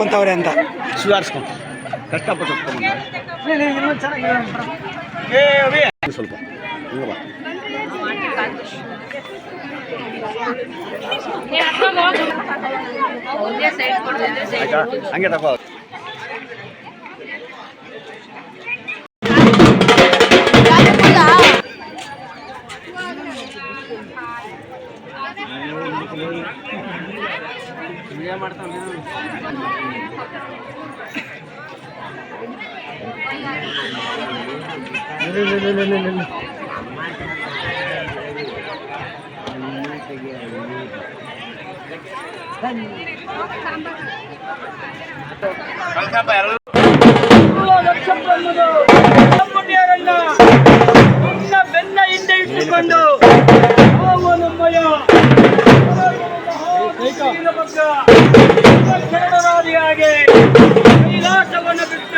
ಸುಧಾರಿಸ್ಕೊಂತವ್ರೆ ಅಂತ. ಸುಧಾರಿಸ್ಕೊಂಡು ಕಷ್ಟಪಟ್ಟು ಸ್ವಲ್ಪ. ಹಂಗೆ ತಗೋ ಬೆನ್ನ ಹಿಂದೆ ಇಟ್ಟುಕೊಂಡು ಶರಣರಾದಿಯಾಗಿ ಕೈಲಾಸವನ್ನು ಬಿಟ್ಟು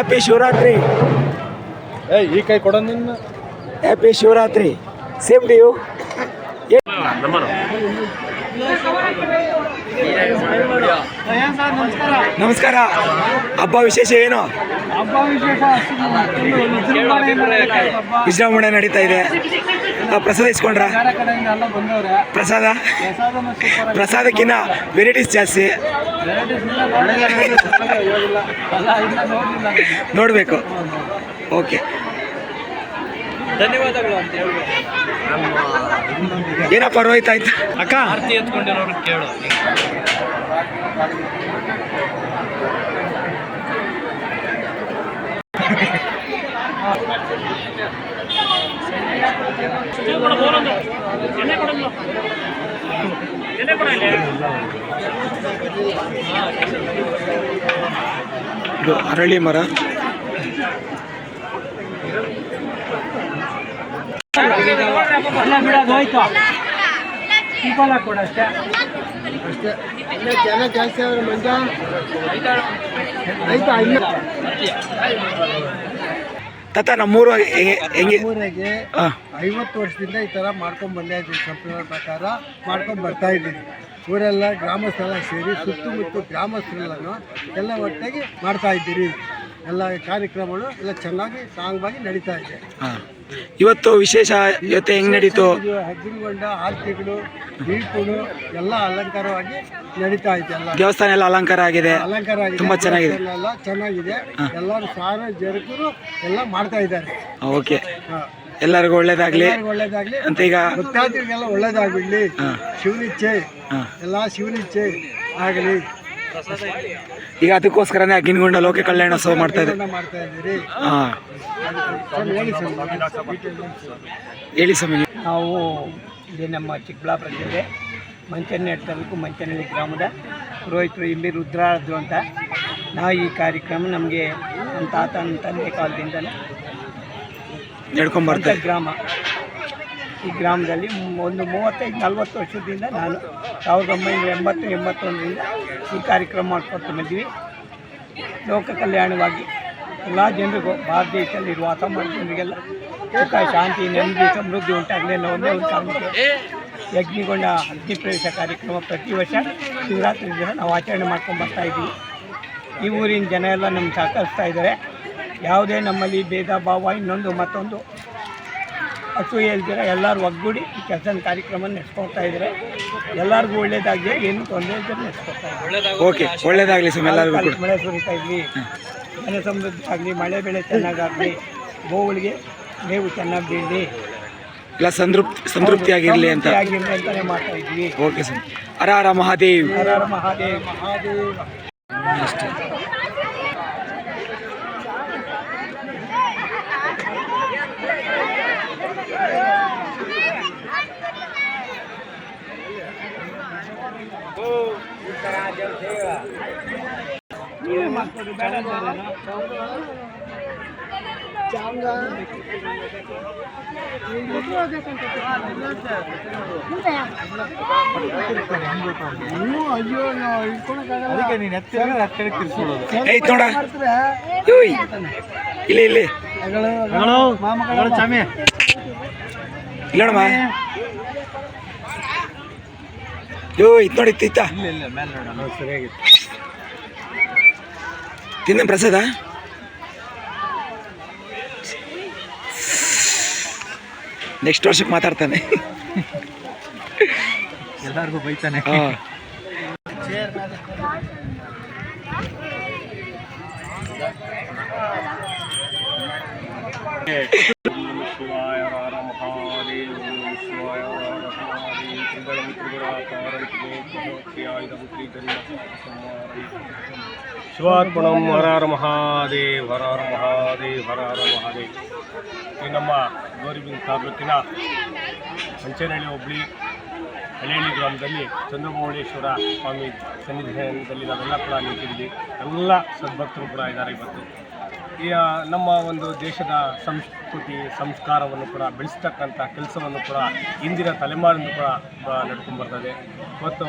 ಹ್ಯಾಪಿ ಶಿವರಾತ್ರಿ ಏಯ್ ಈ ಕೈ ಕೊಡ ನಿನ್ನ. Happy Shivaratri same to you ನಮಸ್ಕಾರ. ಹಬ್ಬ ವಿಶೇಷ ಏನು? ವಿಜೃಂಭಣೆ ನಡೀತಾ ಇದೆ. ಪ್ರಸಾದ ಇಸ್ಕೊಂಡ್ರ? ಪ್ರಸಾದ? ಪ್ರಸಾದಕ್ಕಿನ್ನ ವೆರೈಟೀಸ್ ಜಾಸ್ತಿ. ನೋಡಬೇಕು. ಓಕೆ. ಧನ್ಯವಾದಗಳು ಅಂತ ಹೇಳ್ಬೇಕು ಏನಪ್ಪ ರೋಹಿತ್ ಆಯ್ತು. ಅಕ್ಕ. ಆರತಿ ಎತ್ಕೊಂಡಿರೋರು ಕೇಳು. ಇದು ಅರಳಿ ಮರ. ಅಲ್ಲ ಬಿಡೋದು ಹೋಯ್ತು ಸಿಂಪಲ್ ಕೊಡು ಅಷ್ಟೇ ತಾತ ನಮ್ಮೂರು ಹೆಂಗೆ ಹೆಂಗೆ ಊರಿಗೆ ಐವತ್ತು ವರ್ಷದಿಂದ ಈ ಥರ ಮಾಡ್ಕೊಂಡು ಬಂದೇ ಇದ್ದೀವಿ ಸಂಪ್ರದಾಯ ಪ್ರಕಾರ. ಮಾಡ್ಕೊಂಡು ಬರ್ತಾ ಇದ್ದೀನಿ. ಊರೆಲ್ಲ ಗ್ರಾಮಸ್ಥರೆಲ್ಲ ಸೇರಿ ಸುತ್ತಮುತ್ತ ಗ್ರಾಮಸ್ಥರೆಲ್ಲನೂ ಎಲ್ಲ ಒಟ್ಟಾಗಿ ಮಾಡ್ತಾ ಇದ್ದೀರಿ. ಎಲ್ಲ ಕಾರ್ಯಕ್ರಮಗಳು ಎಲ್ಲ ಚೆನ್ನಾಗಿ ಸಾಂಗ್ವಾಗಿ ನಡೀತಾ ಇದೆ. ಹಾಂ. ಇವತ್ತು ವಿಶೇಷ ಇವತ್ತು ಹೆಂಗ್ ನಡೀತು? ಹಗ್ಗಿನಗೊಂಡ ಆರತಿಗಳು ದೀಪಗಳು ಎಲ್ಲ ಅಲಂಕಾರವಾಗಿ ನಡೀತಾ ಇದೆ ಎಲ್ಲ. ದೇವಸ್ಥಾನ ಎಲ್ಲ ಅಲಂಕಾರ ಆಗಿದೆ. ಅಲಂಕಾರ ಆಗಿದೆ ತುಂಬಾ ಚೆನ್ನಾಗಿದೆ. ಎಲ್ಲ ಚೆನ್ನಾಗಿದೆ. ಎಲ್ಲರೂ ಸಾರ್ವಜನಿಕರು ಎಲ್ಲ ಮಾಡ್ತಾ ಇದ್ದಾರೆ. ಓಕೆ. ಹಾ. ಎಲ್ಲರಿಗೂ ಒಳ್ಳೇದಾಗ್ಲಿ. ಎಲ್ಲರಿಗೂ ಒಳ್ಳೇದಾಗ್ಲಿ. ಅಂತ ಈಗ ಭಕ್ತಾದಿಗಳಿಗೆಲ್ಲ ಒಳ್ಳೇದಾಗ್ಬಿಡ್ಲಿ ಹಾ. ಶಿವನಿಚ್ಛೆ. ಎಲ್ಲ ಶಿವನಿಚ್ಛೆ ಆಗಲಿ. ಈಗ ಅದಕ್ಕೋಸ್ಕರನೇ ಅಗ್ನಿಗುಂಡ ಲೋಕ ಕಲ್ಯಾಣೋತ್ಸವ ಮಾಡ್ತಾ ಸೋ ಮಾಡ್ತಾ ಇದ್ದೀರಿ ಹಾಂ. ಹೇಳಿ ಸ್ವಾಮಿ. ನಾವು ಇಲ್ಲಿ ನಮ್ಮ ಚಿಕ್ಕಬಳ್ಳಾಪುರ ಜಿಲ್ಲೆ ಮಂಚನಹಳ್ಳಿ ತಾಲೂಕು ಮಂಚನಹಳ್ಳಿ ಗ್ರಾಮದ ಪುರೋಹಿತರು ಇಲ್ಲಿ ರುದ್ರಾಳದ್ರು ಅಂತ. ನಾವು ಈ ಕಾರ್ಯಕ್ರಮ ನಮಗೆ ನಮ್ಮ ತಾತ ನಮ್ಮ ತಂದೆ ಕಾಲದಿಂದಲೇ ನಡ್ಕೊಂಬರ್ತಾರೆ ಸ್ವಂತ ಗ್ರಾಮ. ಈ ಗ್ರಾಮದಲ್ಲಿ ಒಂದು ಮೂವತ್ತೈದು, ನಲ್ವತ್ತು ವರ್ಷದಿಂದ ನಾನು ಸಾವಿರದ ಒಂಬೈನೂರ ಎಂಬತ್ತು, ಎಂಬತ್ತೊಂದರಿಂದ ಈ ಕಾರ್ಯಕ್ರಮ ಮಾಡ್ಕೊಳ್ತಾ ಬಂದೀವಿ. ಲೋಕ ಕಲ್ಯಾಣವಾಗಿ ಎಲ್ಲ ಜನರಿಗೂ ಭಾರತ ದೇಶದಲ್ಲಿರುವ ಅಸಮಾನ ಜನರಿಗೆಲ್ಲ ಸುಖ, ಶಾಂತಿ, ನೆಮ್ಮದಿ, ಸಮೃದ್ಧಿ ಉಂಟಾಗಲಿ ಅನ್ನೋ ಒಂದೇ ಒಂದು ಕಾರಣಕ್ಕೆ ಯಜ್ಞಗೊಂಡ ಅಗ್ನಿ ಪ್ರವೇಶ ಕಾರ್ಯಕ್ರಮ ಪ್ರತಿ ವರ್ಷ ಶಿವರಾತ್ರಿ ದಿನ ನಾವು ಆಚರಣೆ ಮಾಡ್ಕೊಂಡು ಬರ್ತಾ ಇದ್ದೀವಿ. ಈ ಊರಿನ ಜನ ಎಲ್ಲ ನಮ್ಗೆ ಸಹಕರಿಸ್ತಾ ಇದ್ದಾರೆ. ಯಾವುದೇ ನಮ್ಮಲ್ಲಿ ಭೇದ ಭಾವ, ಇನ್ನೊಂದು ಮತ್ತೊಂದು ಅಸೂಯೆ ಇಲ್ದಿರ ಎಲ್ಲರೂ ಒಗ್ಗೂಡಿ ಈ ಕೆಲಸ ಕಾರ್ಯಕ್ರಮ ನಡೆಸ್ಕೊಳ್ತಾ ಇದ್ದಾರೆ ಎಲ್ಲರಿಗೂ ಒಳ್ಳೇದಾಗಲಿ ಏನು ತೊಂದರೆ ಇದ್ದರೆ ನಡೆಸ್ಕೊಳ್ತಾ ಇದ್ದಾರೆ ಓಕೆ ಒಳ್ಳೇದಾಗಲಿ ಸರ್ ಎಲ್ಲರಿಗೂ ಕೂಡ. ಮಳೆ ಸುರಿತಾ ಮಳೆ ಮನೆ ಸಮೃದ್ಧಿ ಆಗಲಿ ಮಳೆ ಬೆಳೆ ಚೆನ್ನಾಗಾಗಲಿ ಗೋವುಗಳಿಗೆ ಮೇವು ಚೆನ್ನಾಗಿ ಬೀಳಲಿ. ಇಲ್ಲ ಸಂತೃಪ್ತಿ ಸಂತೃಪ್ತಿಯಾಗಿರಲಿ ಅಂತ. ಆಗಿರಲಿ ಅಂತಲೇ ಮಾಡ್ತಾ ಇದ್ವಿ. Okay sir. ಹರ ಹರ ಮಹಾದೇವ್. ಹರ ಹರ ಮಹಾದೇವ್. ಮಹಾದೇವ್. ಅಷ್ಟೇ. ನೀವೇ? ಅದಕ್ಕೆ ನೀನು ಎತ್ತಿರ ಆ ಕಡೆ ತಿರ್ಸ್ಕೊಳ್ಳೋದು. ಏಯ್ ನೋಡ ಯೋಯ್ ಇಲ್ಲಿ ಇಲ್ಲಿ. ಮಾಮಗಳು. ಚಾಮಿ ಇಲ್ಲೋಣಮ್ಮ ಯೋ ನೋಡಿ ಇಲ್ಲ ಇಲ್ಲ ಮೇಲೆ ನೋಡೋಣ. ಸರಿಯಾಗಿತ್ತು ತಿನ್ನ ಪ್ರಸಾದ ನೆಕ್ಸ್ಟ್ ವರ್ಷಕ್ಕೆ ಮಾತಾಡ್ತಾನೆ ಎಲ್ಲರಿಗೂ ಬೈತಾನೆ ಹಾಂ ಶಿವಾಯ ಹರ ಮಹಾದೇವ ಶಿವಾಯ ಹರ ಮಹಾದೇವ ತ್ರಿಗಳಂ ಶಿವಾತ್ಮಣಂ ಹರ ಹರ ಮಹಾದೇವ್. ಈ ನಮ್ಮ ಗೌರಿಬಿಂದ ತಾಲೂಕಿನ ಮಂಚನಹಳ್ಳಿ ಹೋಬಳಿ ಹಳ್ಳಿಹಳ್ಳಿ ಗ್ರಾಮದಲ್ಲಿ ಚಂದ್ರಮೌಳೇಶ್ವರ ಸ್ವಾಮಿ ಸನ್ನಿಧಾನದಲ್ಲಿ ನಾವೆಲ್ಲ ಕೂಡ ನಿಂತಿದ್ವಿ ಎಲ್ಲ ಸದ್ಭಕ್ತರು ಕೂಡ ಇದ್ದಾರೆ ಇವತ್ತು. ಈ ನಮ್ಮ ಒಂದು ದೇಶದ ಸಂಸ್ಕೃತಿ, ಸಂಸ್ಕಾರವನ್ನು ಕೂಡ ಬೆಳೆಸ್ತಕ್ಕಂಥ ಕೆಲಸವನ್ನು ಕೂಡ ಇಂದಿನ ತಲೆಮಾರಿನ ಕೂಡ ನಡ್ಕೊಂಡು ಬರ್ತದೆ ಮತ್ತು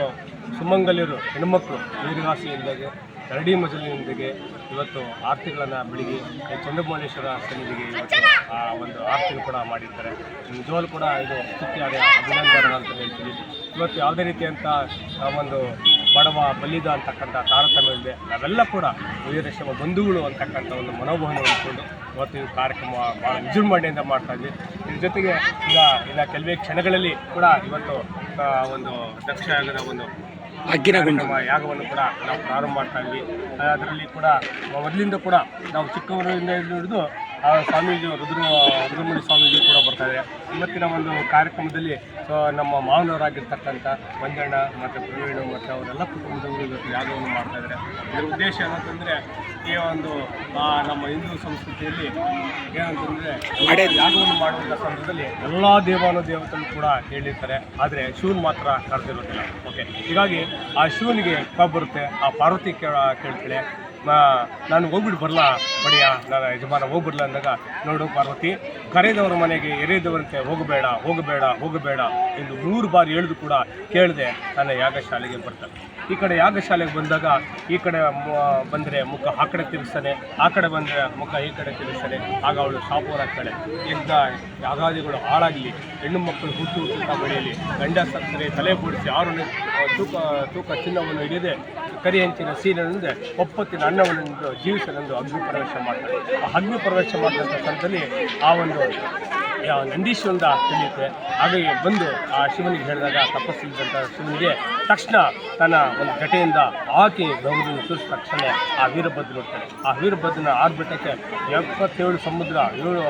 ಸುಮಂಗಲಿಯರು ಹೆಣ್ಮಕ್ಳು ವೀರಗಾಸೆಯಿಂದಾಗೆ ಕರಡಿ ಮಜಲಿನೊಂದಿಗೆ ಇವತ್ತು ಆರತಿಗಳನ್ನು ಬೆಳಿಗ್ಗೆ ಚಂದ್ರಮೌಳೇಶ್ವರ ಸನ್ನಿಧಿಗೆ ಇವತ್ತು ಆ ಒಂದು ಆರತಿಯನ್ನು ಕೂಡ ಮಾಡಿರ್ತಾರೆ. ನಿಜವಾಗ್ಲೂ ಕೂಡ ಇದು ಸ್ತುತಿಯಾದ ಅಭಿನಂದನ ಅಂತ ಹೇಳ್ತೀವಿ ಇವತ್ತು ಯಾವುದೇ ರೀತಿಯಂಥ ಒಂದು ಬಡವ ಬಲಿದ ಅಂತಕ್ಕಂಥ ತಾರತಮ್ಯ ಇದೆ ನಾವೆಲ್ಲ ಕೂಡ ವೀರಶೈವ ಬಂಧುಗಳು ಅಂತಕ್ಕಂಥ ಒಂದು ಮನೋಭಾವನೆ ಹೊಂದ್ಕೊಂಡು ಇವತ್ತು ಈ ಕಾರ್ಯಕ್ರಮ ಭಾಳ ವಿಜೃಂಭಣೆಯಿಂದ ಮಾಡ್ತಾ ಇದ್ವಿ. ಇದ್ರ ಜೊತೆಗೆ ಈಗ ಇನ್ನು ಕೆಲವೇ ಕ್ಷಣಗಳಲ್ಲಿ ಕೂಡ ಇವತ್ತು ಒಂದು ದಕ್ಷಿಣ ಒಂದು ಅಗ್ಗಿನ ಗುಂಡು ಕಾರ್ಯಕ್ರಮ ಯಾಗವನ್ನು ಕೂಡ ನಾವು ಪ್ರಾರಂಭ ಮಾಡ್ತಾ ಇದ್ವಿ. ಅದರಲ್ಲಿ ಕೂಡ ಮೊದಲಿಂದ ಕೂಡ ನಾವು ಚಿಕ್ಕವರಿಂದ ಹಿಡಿದು ಆ, ಸ್ವಾಮೀಜಿ ರುದ್ರ ರುದ್ರಮುನಿ ಸ್ವಾಮೀಜಿ ಕೂಡ ಬರ್ತಾರೆ ಇವತ್ತಿನ ಒಂದು ಕಾರ್ಯಕ್ರಮದಲ್ಲಿ ಸೊ ನಮ್ಮ ಮಾವನವರಾಗಿರ್ತಕ್ಕಂಥ ಮಂಜಣ್ಣ ಮತ್ತು ಪ್ರವೀಣ್ ಮತ್ತು ಅವರೆಲ್ಲ ಕುಟುಂಬದವರು ಇವತ್ತು ಯಾಗವನ್ನು ಮಾಡ್ತಾ ಇದ್ದಾರೆ ಇದರ ಉದ್ದೇಶ ಏನಂತಂದರೆ, ಈ ಒಂದು ನಮ್ಮ ಹಿಂದೂ ಸಂಸ್ಕೃತಿಯಲ್ಲಿ ಏನಂತಂದರೆ ಯಾಗವನ್ನು ಮಾಡುವಂಥ ಸಂದರ್ಭದಲ್ಲಿ ಎಲ್ಲ ದೇವಾನು ದೇವತೆಗಳು ಕೂಡ ಹೇಳಿರ್ತಾರೆ. ಆದರೆ ಶಿವನ್ ಮಾತ್ರ ಕರೆದಿರೋದಿಲ್ಲ. ಓಕೆ ಹೀಗಾಗಿ ಆ ಶಿವನಿಗೆ ಕಬ್ಬರುತ್ತೆ ಆ ಪಾರ್ವತಿ ಕೇಳ ನಾನು ಹೋಗ್ಬಿಟ್ಟು ಬರಲ್ಲ ಬಡಿಯ ನಾನು ಯಜಮಾನ ಹೋಗ್ಬಿಡ್ಲ ಅಂದಾಗ, ನೋಡು ಪಾರ್ವತಿ, ಕರೆದವರ ಮನೆಗೆ ಎರೆದವರಂತೆ ಹೋಗಬೇಡ ಹೋಗಬೇಡ ಹೋಗಬೇಡ ಎಂದು ನೂರು ಬಾರಿ ಹೇಳಿದ್ರು ಕೂಡ ಕೇಳದೆ, ನನ್ನ ಯಾಗಶಾಲೆಗೆ ಬರ್ತಾರೆ. ಈ ಕಡೆ ಯಾಗಶಾಲೆಗೆ ಬಂದಾಗ ಈ ಕಡೆ ಬಂದರೆ ಮುಖ ಆ ಕಡೆ ತಿರುಗಿಸ್ತಾನೆ, ಆ ಕಡೆ ಬಂದರೆ ಮುಖ ಈ ಕಡೆ ತಿರುಗಿಸ್ತಾನೆ. ಆಗ ಅವಳು ಶಾಪೂರ್ ಎಂದ ಯಾಗಾದಿಗಳು ಹಾಳಾಗಲಿ, ಹೆಣ್ಣು ಮಕ್ಕಳು ಹುಟ್ಟು ಹುಟ್ಟುತ್ತಾ ಬೆಳೆಯಲಿ, ಗಂಡ ಸತ್ತರೆ, ತಲೆ ಬೂಡಿಸಿ ಯಾರು ತೂಕ ತೂಕ ಚಿನ್ನವನ್ನು ಹಿಡಿದೆ, ಕರಿ ಹೆಂಚಿನ ಸೀರೆನಿಂದ ಒಪ್ಪತ್ತಿನ ಅನ್ನವನ್ನು ಜೀವಿಸಲೆಂದು ಅಗ್ನಿ ಪ್ರವೇಶ ಮಾಡ್ತಾರೆ ಆ ಅಗ್ನಿ ಪ್ರವೇಶ ಮಾಡಿದಂಥ ಸ್ಥಳದಲ್ಲಿ ಆ ಒಂದು ನಂದೀಶ್ವರಂದ ತಿಳಿಯುತ್ತೆ. ಹಾಗಾಗಿ ಬಂದು ಆ ಶಿವನಿಗೆ ಹೇಳಿದಾಗ ತಪಸ್ಸಿದ್ದಂಥ ಶಿವನಿಗೆ ತಕ್ಷಣ ತನ್ನ ಒಂದು ಘಟೆಯಿಂದ ಹಾಕಿ ಗೌರವನ್ನು ಸುರಿಸಿದ ತಕ್ಷಣ ಆ ವೀರಭದ್ರ ಬರ್ತಾರೆ ಆ ವೀರಭದ್ರನ ಆರ್ಬಿಟಕ್ಕೆ ಎಪ್ಪತ್ತೇಳು ಸಮುದ್ರ, ಏಳು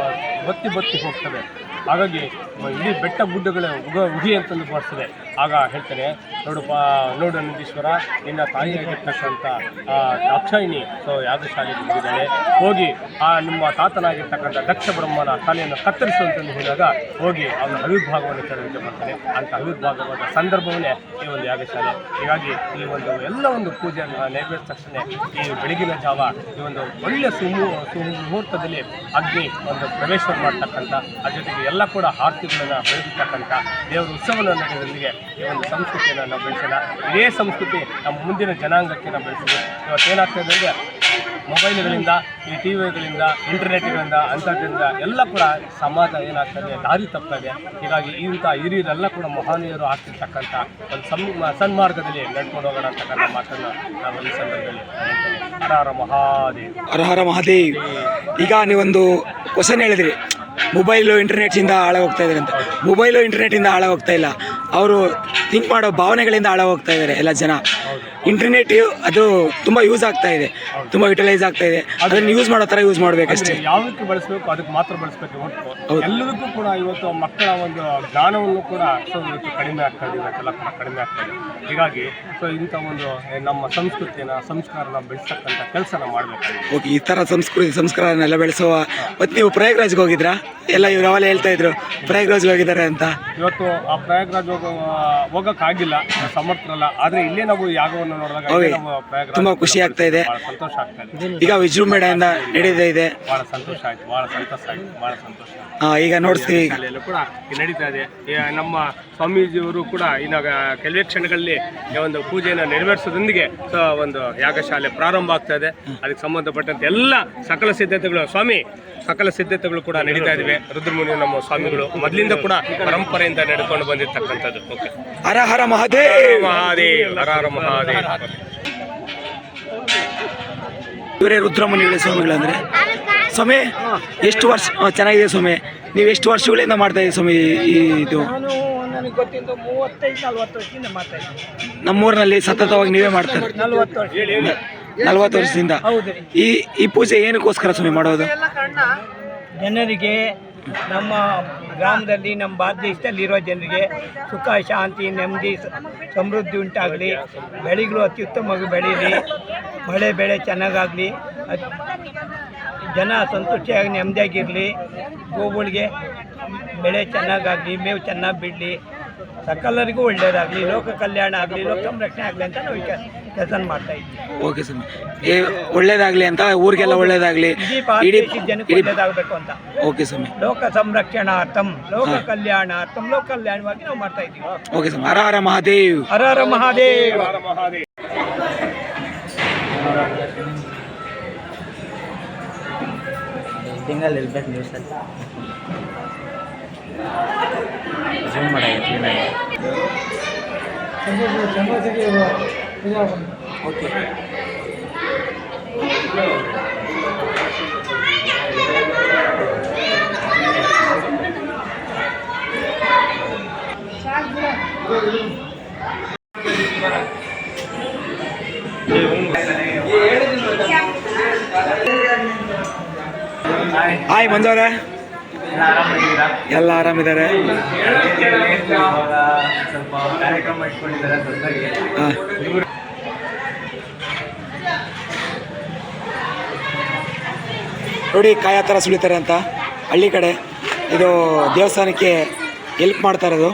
ಬತ್ತಿ ಬತ್ತಿ ಹೋಗ್ತದೆ ಹಾಗಾಗಿ ಇಡೀ ಬೆಟ್ಟ ಗುಡ್ಡಗಳ ಉಗ ಉಗಿ ಅಂತಂದು ಬರ್ತದೆ ಆಗ ಹೇಳ್ತಾರೆ, ನೋಡಪ್ಪ ನೋಡು ನಂದೀಶ್ವರ ನಿನ್ನ ತಾಯಿಯಾಗಿರ್ತಕ್ಕಂಥ ದಾಕ್ಷಾಯಿಣಿ, ಸೊ ಶಾಲೆ ಹೋಗಿದ್ದಾಳೆ, ಹೋಗಿ ಆ ನಿಮ್ಮ ತಾತನಾಗಿರ್ತಕ್ಕಂಥ ದಕ್ಷ ಬ್ರಹ್ಮನ ತಲೆಯನ್ನು ಕತ್ತರಿಸು ಅಂತಂದು ಹೇಳಿದಾಗ, ಹೋಗಿ ಅವನ ಅವಿರ್ಭಾಗವನ್ನು ಕೇಳೋದಕ್ಕೆ ಬರ್ತಾನೆ ಅಂತ ಅವಿರ್ಭಾಗವಾದ ಸಂದರ್ಭವನ್ನೇ ಈ ಒಂದು ಯಾಗಶಾಲೆ. ಹೀಗಾಗಿ ಈ ಒಂದು ಎಲ್ಲ ಒಂದು ಪೂಜೆಯನ್ನು ನೆರವೇರಿದ ತಕ್ಷಣ ಈ ಬೆಳಗಿನ ಜಾವ ಈ ಒಂದು ಒಳ್ಳೆಯ ಸುಮು, ಸುಮುಹೂರ್ತದಲ್ಲಿ ಅಗ್ನಿ ಒಂದು ಪ್ರವೇಶ ಮಾಡ್ತಕ್ಕಂಥ ಅದ್ರ ಜೊತೆಗೆ ಎಲ್ಲ ಕೂಡ ಆರತಿಗಳನ್ನು ಬೆಳೆದಿರ್ತಕ್ಕಂಥ ದೇವರ ಉತ್ಸವವನ್ನು ನಡೆಯೋದ್ರೊಂದಿಗೆ ಈ ಒಂದು ಸಂಸ್ಕೃತಿಯನ್ನು ನಾವು ಬೆಳೆಸೋಣ. ಇದೇ ಸಂಸ್ಕೃತಿ ನಮ್ಮ ಮುಂದಿನ ಜನಾಂಗಕ್ಕೆ ನಾವು ಬೆಳೆಸಿದ್ವಿ ಇದೆ ಅಂದರೆ ಮೊಬೈಲ್ಗಳಿಂದ, ಈ ಟಿ ವಿಗಳಿಂದ ಇಂಟರ್ನೆಟ್ಗಳಿಂದ ಅಂಥದ್ರಿಂದ ಎಲ್ಲ ಕೂಡ ಸಮಾಜ ಏನಾಗ್ತದೆ ದಾರಿ ತಪ್ತದೆ ಹೀಗಾಗಿ ಇಂಥ ಹಿರಿಯರೆಲ್ಲ ಕೂಡ ಮಹಾನೀಯರು ಆಗ್ತಿರ್ತಕ್ಕಂಥ ಒಂದು ಸಂ ಸನ್ಮಾರ್ಗದಲ್ಲಿ ನಡ್ಕೊಂಡು ಹೋಗೋಣ ಅಂತಕ್ಕಂಥ ಮಾತನ್ನು ನಾವು ಈ ಸಂದರ್ಭದಲ್ಲಿ ಹರಹರ ಹರ ಹರ ಮಹಾದೇವ್. ಹರಹರ ಹರ ಮಹಾದೇವ್. ಈಗ ನೀವೊಂದು ಕ್ವಶನ್ ಹೇಳಿದ್ರಿ. ಮೊಬೈಲು, ಇಂಟರ್ನೆಟ್ಸಿಂದ ಹಾಳಾಗೋಗ್ತಾ ಇದ್ದಾರೆ ಅಂತ ಮೊಬೈಲು ಇಂಟರ್ನೆಟ್ಟಿಂದ ಹಾಳಾಗೋಗ್ತಾ ಇಲ್ಲ. ಅವರು ಥಿಂಕ್ ಮಾಡೋ ಭಾವನೆಗಳಿಂದ ಆಳ ಹೋಗ್ತಾ ಇದ್ದಾರೆ ಎಲ್ಲ ಜನ. ಇಂಟರ್ನೆಟ್ ಅದು ತುಂಬ ಯೂಸ್ ಆಗ್ತಾ ಇದೆ. ತುಂಬ ಯುಟಿಲೈಸ್ ಆಗ್ತಾ ಇದೆ. ಅದನ್ನು ಯೂಸ್ ಮಾಡೋ ಥರ ಯೂಸ್ ಮಾಡಬೇಕಷ್ಟೇ. ಯಾವುದಕ್ಕೆ ಯಾವ್ದಕ್ಕೆ ಬಳಸಬೇಕು ಅದಕ್ಕೆ ಮಾತ್ರ ಬಳಸಬೇಕು ಹೊರತು. ಎಲ್ಲದಕ್ಕೂ ಕೂಡ ಇವತ್ತು ಮಕ್ಕಳ ಒಂದು ಜ್ಞಾನವನ್ನು ಕೂಡ ಸೊ ಇವತ್ತು ಕಡಿಮೆ ಆಗ್ತಾ ಇದೆ ಇವತ್ತೆಲ್ಲ ಕೂಡ ಕಡಿಮೆ ಆಗ್ತಾ ಇದೆ. ಹೀಗಾಗಿ ಸೊ ಇಂಥ ಒಂದು ನಮ್ಮ ಸಂಸ್ಕೃತಿನ ಸಂಸ್ಕಾರನ ಬೆಳೆಸ್ತಕ್ಕಂಥ ಕೆಲಸನ ಮಾಡಬೇಕು ಓಕೆ ಈ ಥರ ಸಂಸ್ಕೃತಿ ಸಂಸ್ಕಾರನೆಲ್ಲ ಬೆಳೆಸುವ. ಮತ್ತು ನೀವು ಪ್ರಯಾಗ್ರಾಜ್ಗೆ ಹೋಗಿದ್ರಾ? ಎಲ್ಲ ಇವ್ರು ಅವಲೇ ಹೇಳ್ತಾ ಇದ್ರು ಪ್ರಯಾಗ್ರಾಜ್ಗೆ ಹೋಗಿದ್ದಾರೆ ಅಂತ. ಇವತ್ತು ಆ ಪ್ರಯಾಗ್ರಾಜ್ ಹೋಗೋ ಹೋಗೋಕ್ಕಾಗಿಲ್ಲ ಸಮರ್ಥರಲ್ಲ. ಆದರೆ ಇಲ್ಲೇ ನಾವು ಯಾಗವನ್ನು ನೋಡಿದಾಗ ತುಂಬಾ ಖುಷಿ ಆಗ್ತಾ ಇದೆ. ಸಂತೋಷ ಆಗ್ತಾ ಇದೆ. ಈಗ ವಿಜೃಂಭಣೆಯಿಂದ ನಡೀತಾ ಇದೆ. ಬಹಳ ಸಂತೋಷ ಆಯ್ತು ಬಹಳ ಸಂತೋಷ ಆಯ್ತು ಬಹಳ ಸಂತೋಷ ಈಗ ನೋಡ್ತೀವಿ ಶಾಲೆಯಲ್ಲೂ ಕೂಡ ನಡೀತಾ ಇದೆ. ನಮ್ಮ ಸ್ವಾಮೀಜಿಯವರು ಕೂಡ ಈಗ ಕೆಲವೇ ಕ್ಷಣಗಳಲ್ಲಿ ಒಂದು ಪೂಜೆಯನ್ನು ನೆರವೇರಿಸೋದೊಂದಿಗೆ ಒಂದು ಯಾಗಶಾಲೆ ಪ್ರಾರಂಭ ಆಗ್ತಾ ಇದೆ. ಅದಕ್ಕೆ ಸಂಬಂಧಪಟ್ಟಂತೆ ಎಲ್ಲ ಸಕಲ ಸಿದ್ಧತೆಗಳು ಸ್ವಾಮಿ ಸಕಲ ಸಿದ್ಧತೆಗಳು ಕೂಡ ನಡೀತಾ ಇವೆ ರುದ್ರಮುನಿ ನಮ್ಮ ಸ್ವಾಮಿಗಳು ಮೊದಲಿಂದ ಕೂಡ ಪರಂಪರೆಯಿಂದ ನಡ್ಕೊಂಡು ಬಂದಿರತಕ್ಕಂಥದ್ದು. ಓಕೆ ಹರ ಹರ ಮಹಾದೇವ್. ಮಹಾದೇವ್ ಹರ ಹರ ಮಹಾದೇವ್. ಇವರೇ ರುದ್ರಮುನಿಗಳ ಸ್ವಾಮಿಗಳು ಅಂದ್ರೆ ಸ್ವಾಮಿ ಎಷ್ಟು ವರ್ಷ ಚೆನ್ನಾಗಿದೆ ಸ್ವಾಮಿ. ನೀವು ಎಷ್ಟು ವರ್ಷಗಳಿಂದ ಮಾಡ್ತಾ ಇದ್ದೀವಿ ಸ್ವಾಮಿ ಈ ಇದು? ನಮ್ಮೂರಿನಲ್ಲಿ ಸತತವಾಗಿ ನೀವೇ ಮಾಡ್ತಾರೆ ನಲ್ವತ್ತು ವರ್ಷ. ನಲ್ವತ್ತು ವರ್ಷದಿಂದ. ಈ ಈ ಪೂಜೆ ಏನಕ್ಕೋಸ್ಕರ ಸ್ವಾಮಿ ಮಾಡೋದು? ಜನರಿಗೆ ನಮ್ಮ ಗ್ರಾಮದಲ್ಲಿ, ನಮ್ಮ ಭಾರತ ಜನರಿಗೆ ಸುಖ, ಶಾಂತಿ, ನೆಮ್ಮದಿ, ಸಮೃದ್ಧಿ ಉಂಟಾಗಲಿ. ಬೆಳೆಗಳು ಅತ್ಯುತ್ತಮವಾಗಿ ಬೆಳೀಲಿ ಮಳೆ, ಬೆಳೆ ಚೆನ್ನಾಗಾಗಲಿ. ಜನ ಸಂತುಷ್ಟಿಯಾಗಿ, ನೆಮ್ಮದಿಯಾಗಿರಲಿ. ಗೋವುಗಳಿಗೆ ಬೆಳೆ ಚೆನ್ನಾಗಾಗಲಿ, ಮೇವು ಚೆನ್ನಾಗಿ ಬಿಡಲಿ. ಸಕಲರಿಗೂ ಒಳ್ಳೆಯದಾಗಲಿ. ಲೋಕ ಕಲ್ಯಾಣ ಆಗಲಿ, ಲೋಕ ಸಂರಕ್ಷಣೆ ಆಗಲಿ ಅಂತ ನಾವು ಕೆಲಸ ಮಾಡ್ತಾ ಇದ್ದೀವಿ ಓಕೆ ಸರ್. ಏ ಒಳ್ಳೇದಾಗಲಿ ಅಂತ ಊರಿಗೆಲ್ಲ ಒಳ್ಳೇದಾಗಲಿ. ಇಡೀ ಭಾರತ ಇಡೀ ದೇಶದ ಜನಕ್ಕೆ ಇಡೀ ಒಳ್ಳೆಯದಾಗಬೇಕು ಅಂತ. ಓಕೆ ಸ್ವಾಮಿ. ಲೋಕ ಸಂರಕ್ಷಣಾರ್ಥಂ ಲೋಕ ಕಲ್ಯಾಣಾರ್ಥಂ ಲೋಕ ಕಲ್ಯಾಣವಾಗಿ ನಾವು ಮಾಡ್ತಾ ಇದ್ದೀವಿ. ಓಕೆ ಸ್ವಾಮಿ. ಹರ ಹರ ಮಹಾದೇವ್. ಹರ ಹರ ಮಹಾದೇವ್. ತಿಂಗಳಲ್ಲಿ ಇರ್ಬೇಕು ನ್ಯೂಸಲ್ಲಿ ಜೂಮ್ ಮಾಡಾಗೈತಿ ಓಕೆ ಹಾಯ್ ಬಂದವ್ರೆ? ಎಲ್ಲ ಆರಾಮಿದ್ದಾರೆ? ಸ್ವಲ್ಪ ಕಾರ್ಯಕ್ರಮ ಇಟ್ಕೊಂಡಿದ್ದಾರೆ ದೊಡ್ಡದಾಗಿ ಹಾಂ ನೋಡಿ ಕಾಯ ಥರ ಸುಳಿತಾರೆ ಅಂತ. ಹಳ್ಳಿ ಕಡೆ ಇದು ದೇವಸ್ಥಾನಕ್ಕೆ ಹೆಲ್ಪ್ ಮಾಡ್ತಾ ಇರೋದು.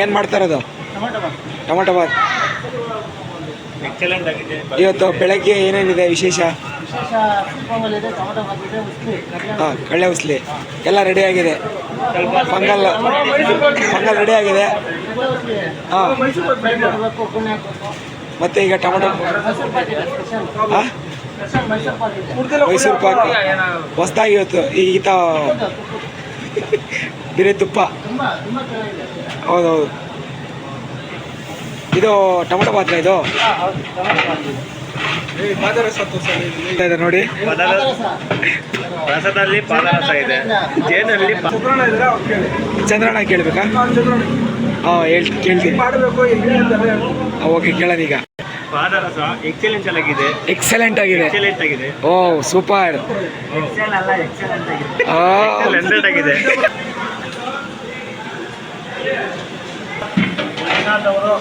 ಏನು ಮಾಡ್ತಾರದು ಟೊಮೆಟೊ ಬಾತ್. ಎಕ್ಸಲೆಂಟ್ ಆಗಿದೆ. ಇವತ್ತು ಬೆಳಗ್ಗೆ ಏನೇನಿದೆ ವಿಶೇಷ? ಹಾಂ ಕಳ್ಳೆ ಉಸ್ಲಿ. ಎಲ್ಲ ರೆಡಿ ಆಗಿದೆ. ಪೊಂಗಲ್ ಪೊಂಗಲ್ ರೆಡಿ ಆಗಿದೆ. ಹಾಂ. ಮತ್ತೆ ಈಗ ಟೊಮೆಟೊ ಹಾಂ? ಮೈಸೂರು ಪಾಕ್ ಹೊಸ್ದಾಗಿ ಇವತ್ತು ಈತ ಬಿರಿ ತುಪ್ಪ. ಹೌದೌದು. ಇದು ಟೊಮೊಟೊ ಪಾತ್ರ ಇದು. ಇದೆ ನೋಡಿ. ರಸದಲ್ಲಿ ಪಾದರಸ ಇದೆ. ಜೇನಲ್ಲಿ ಚಂದ್ರಣ್ಣ ಕೇಳಬೇಕಾ? ಹಾಂ ಹೇಳ್ ಕೇಳ್ತೀನಿ. ಓಕೆ ಕೇಳೋಣ ಈಗ. ಪಾದರಸ ಎಕ್ಸಲೆಂಟ್ ಆಗಿದೆ. ಎಕ್ಸಲೆಂಟ್ ಆಗಿದೆ. ಎಕ್ಸಲೆಂಟ್ ಆಗಿದೆ. ಓ ಸೂಪರ್. ಹಂಡ್ರೆಡ್ ಆಗಿದೆ. ಅವರು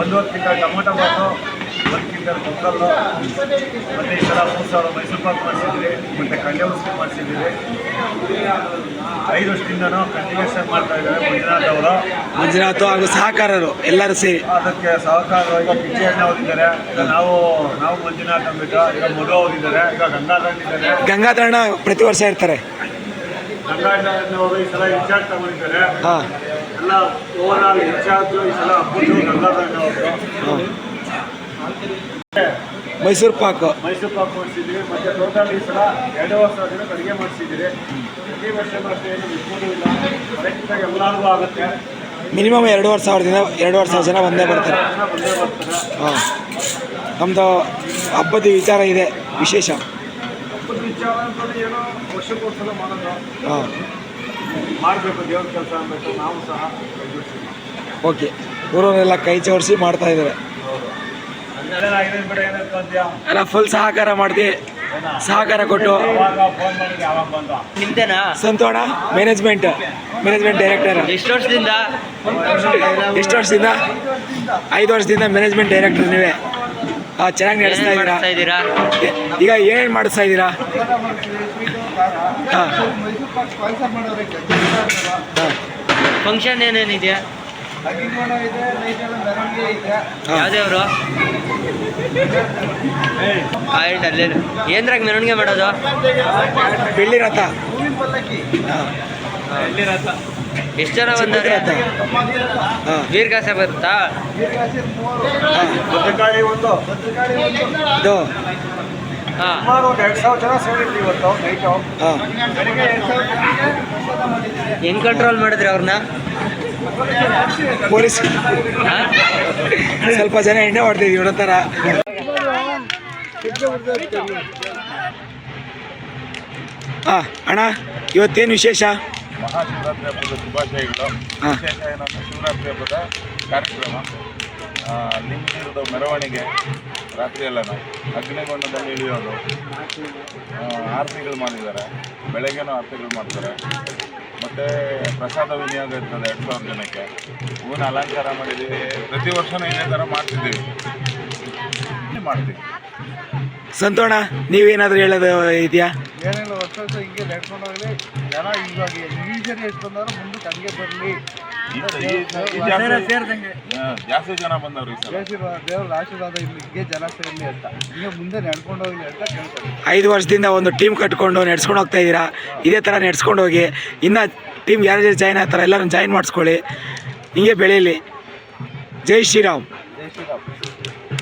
ಒಂದು ಕ್ವಿಂಟಲ್ ಟೊಮೊಟೊ ಬಾತು ಒಂದು ಕ್ವಿಂಟಲ್ ಕೊಕ್ಕಲ್ಲು ಮತ್ತು ಈ ಸಲ ಮೂರು ಸಾವಿರ ಮೈಸೂರು ಪಾಕ್ ಮಾಡಿಸಿದ್ವಿ ಮತ್ತು ಕಡ್ಲೆ ಉಸ್ಲಿ ಮಾಡಿಸಿದ್ದೀವಿ ಐದು ವರ್ಷದಿಂದನೂ ಕಂಟಿನ್ಯೂಷನ್ ಮಾಡ್ತಾ ಇದ್ದಾರೆ ಮಂಜುನಾಥ್ ಅವರು. ಮಂಜುನಾಥ್ ಹಾಗೂ ಸಹಕಾರರು ಎಲ್ಲರೂ ಸೇರಿ. ಅದಕ್ಕೆ ಸಹಕಾರವಾಗಿ ಕಿಚ್ಚಿ ಅಣ್ಣ ಓದಿದ್ದಾರೆ. ಈಗ ನಾವು ನಾವು ಮಂಜುನಾಥ್ ಅಂದ್ಬಿಟ್ಟು ಈಗ ಮಧು ಓದಿದ್ದಾರೆ ಈಗ ಗಂಗಾಧರ್ ಇದ್ದಾರೆ. ಗಂಗಾಧರಣ್ಣ ಪ್ರತಿ ವರ್ಷ ಇರ್ತಾರೆ. ಗಂಗಾಧರ್ ಅವರು ಈ ಸಲ ಇನ್ಚಾರ್ಜ್ ತಗೊಂಡಿದ್ದಾರೆ. ಹಾಂ. ಎಲ್ಲ ಓವರ್ ಆಲ್ ಇನ್ಚಾರ್ಜ್ ಈ ಸಲ ಹಬ್ಬದ್ದು ಗಂಗಾಧರ್ ಅವರು ಮೈಸೂರು ಪಾಕ್. ಮೈಸೂರು ಪಾಕ್ ಮಾಡಿಸಿದ್ದೀವಿ ಮತ್ತೆ ಟೋಟಲ್ ಈ ಸಲ ಎರಡು ವರ್ಷ ದಿನ ಅಡುಗೆ ಮಾಡಿಸಿದ್ದೀರಿ. ಪ್ರತಿ ವರ್ಷ ಅಷ್ಟೇ ಏನು ಇಲ್ಲ. ಕರೆಕ್ಟಾಗಿ ಎಲ್ಲರಿಗೂ ಆಗುತ್ತೆ. ಮಿನಿಮಮ್ ಎರಡೂವರೆ ಸಾವಿರದಿಂದ ಎರಡೂವರೆ ಸಾವಿರ ಜನ ಒಂದೇ ಬರ್ತಾರೆ. ಜನ ಬಂದೇ ಬರ್ತಾರೆ. ಹಾಂ. ನಮ್ಮದು ಹಬ್ಬದ ವಿಚಾರ ಇದೆ ವಿಶೇಷ. ಏನೋ ಮಾಡೋದು. ಮಾಡಬೇಕು ದೇವ್ರ ಕೆಲಸ ನಾವು ಸಹ ಓಕೆ. ಊರವರೆಲ್ಲ ಕೈ ಜೋಡಿಸಿ ಮಾಡ್ತಾ ಇದ್ದಾರೆ. ಎಲ್ಲ ಫುಲ್ ಸಹಕಾರ ಮಾಡ್ತಿ ಸಹಕಾರ ಕೊಟ್ಟು. ನಿಮ್ದೇನಾ? ಸಂತೋಣ ಮ್ಯಾನೇಜ್ಮೆಂಟ್ ಮ್ಯಾನೇಜ್ಮೆಂಟ್ ಡೈರೆಕ್ಟರ್ ಎಷ್ಟು ವರ್ಷದಿಂದ? ಎಷ್ಟು ವರ್ಷದಿಂದ? ಐದು ವರ್ಷದಿಂದ ಮ್ಯಾನೇಜ್ಮೆಂಟ್ ಡೈರೆಕ್ಟರ್ ನೀವೇ. ಚೆನ್ನಾಗಿ ನಡೆಸ್ತಾ ಇದ್ದೀರಾ? ಮಾಡ್ತಾ ಇದ್ದೀರಾ? ಈಗ ಏನೇನು ಮಾಡಿಸ್ತಾ ಇದ್ದೀರಾ? ಹಾಂ. ಹಾಂ. ಫಂಕ್ಷನ್ ಹಾಂ. ಯಾವ್ದೇವ್ರು ಆಯ್ತು ಅಲ್ಲೇ ಏನ್ರಾಗ ಮೆರವಣಿಗೆ ಮಾಡೋದು? ಬೆಳ್ಳಿ ರಥ. ಹೂವಿನ ಪಲ್ಲಕ್ಕಿ ಹಾಂ. ಎಷ್ಟು ಜನ ಬಂದವ್ರೆ ದೀರ್ಘಾಸೆ ಹಾಂ. ವೀರ್ಗಾಸೆ ಬರುತ್ತಾ ಇದು. ಹಾಂ. ಸುಮಾರು ಒಂದು ಎರಡು ಸಾವಿರ ಜನ ಸೇರಿದ್ವಿ ಇವತ್ತು ನೈಟು ಹಾಂ. ಬೆಳಿಗ್ಗೆ ಎರಡು ಸಾವಿರ ಜನಕ್ಕೆ ಹೆಂಗ್ ಕಂಟ್ರೋಲ್ ಮಾಡಿದ್ರಿ ಅವ್ರನ್ನ? ಪೊಲೀಸ್. ಸ್ವಲ್ಪ ಜನ ಎಣ್ಣೆ ಹೊಡ್ತಿದ್ವಿ ಥರ ಹಾಂ ಅಣ್ಣ ಇವತ್ತೇನು ವಿಶೇಷ? ಮಹಾಶಿವರಾತ್ರಿ ಹಬ್ಬದ ಶುಭಾಶಯಗಳು. ವಿಶೇಷ ಏನಂದ್ರೆ ಶಿವರಾತ್ರಿ ಹಬ್ಬದ ಕಾರ್ಯಕ್ರಮ. ಆ, ಲಿಂಗದ ಮೆರವಣಿಗೆ ರಾತ್ರಿ ಎಲ್ಲ ಅಗ್ನಿಗೊಂಡದಲ್ಲಿ ಇಳಿಯೋದು. ಆರತಿಗಳು ಮಾಡಿದ್ದಾರೆ. ಬೆಳಗ್ಗೆನೂ ಆರತಿಗಳು ಮಾಡ್ತಾರೆ. ಮತ್ತು ಪ್ರಸಾದ ವಿನಿಯೋಗ ಇರ್ತದೆ ಎರಡು ಸಾವಿರ ಜನಕ್ಕೆ. ಹೂವಿನ ಅಲಂಕಾರ ಮಾಡಿದ್ದೀವಿ. ಪ್ರತಿ ವರ್ಷನೂ ಇದೇ ಥರ ಮಾಡ್ತಿದ್ದೀವಿ. ಮಾಡ್ತೀವಿ. ಸಂತೋಣ ನೀವೇನಾದರೂ ಹೇಳೋದು ಇದೆಯಾ? ಏನಿಲ್ಲ ವರ್ಷ ವರ್ಷ ಹಿಂಗೆ ನಡ್ಕೊಂಡು ಹೋಗಲಿ. ಜನ ಇವಾಗ ಈ ಜನ ಎಷ್ಟು ಬಂದವರು ಮುಂದಕ್ಕೆ ಹಂಗೆ ಬರಲಿ. ಈ- ಈ- ಈ ಜಾಸ್ತಿ- ಜನ ಬಂದವರು ಈ ಸಲ. ದೇವ್ರ ಆಶೀರ್ವಾದ ಇಲ್ಲಿ ಹಿಂಗೆ ಜನ ಸೇರಲಿ ಅಂತ. ಹಿಂಗೆ ಮುಂದೆ ನಡ್ಕೊಂಡು ಹೋಗ್ಲಿ ಅಂತ ಕೇಳ್ತಾರೆ. ಐದು ವರ್ಷದಿಂದ ಒಂದು ಟೀಮ್ ಕಟ್ಕೊಂಡು ನಡ್ಸ್ಕೊಂಡು ಹೋಗ್ತಾ ಇದ್ದೀರಾ? ಇದೇ ಥರ ನಡ್ಸ್ಕೊಂಡು ಹೋಗಿ ಇನ್ನು ಟೀಮ್ ಯಾರು ಜಾಯ್ನ್ ಆಗ್ತಾರ ಎಲ್ಲರೂ ಜಾಯ್ನ್ ಮಾಡಿಸ್ಕೊಳ್ಳಿ. ಹಿಂಗೆ ಬೆಳೀಲಿ ಜೈ ಶ್ರೀರಾಮ್. ಜೈ ಶ್ರೀರಾಮ್.